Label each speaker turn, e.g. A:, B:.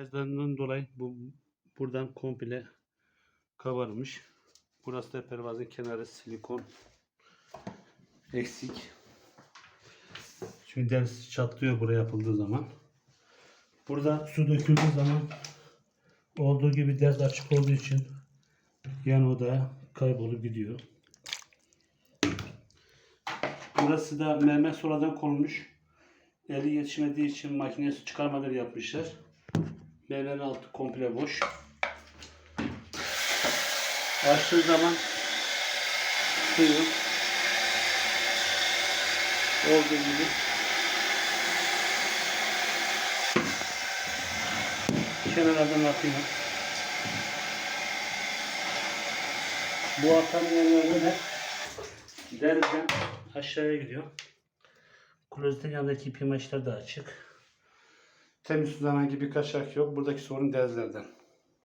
A: Derzlerinden dolayı bu buradan komple kabarmış. Burası da pervazın kenarı silikon eksik. Çünkü ders çatlıyor buraya yapıldığı zaman. Burada su döküldüğü zaman olduğu gibi ders açık olduğu için yan odaya kaybolup gidiyor. Burası da mermer sonradan konulmuş. Eli yetişmediği için makinesi çıkarmaları yapmışlar. Mermerin altı komple boş. Açtığı zaman suyu olduğu gibi kenarlardan akıyor. Bu akan yerlerde de deriden aşağıya gidiyor. Klozetin yanındaki ip imaçlar da açık. Temiz sudan herhangi birkaç ak yok. Buradaki sorun derzlerden.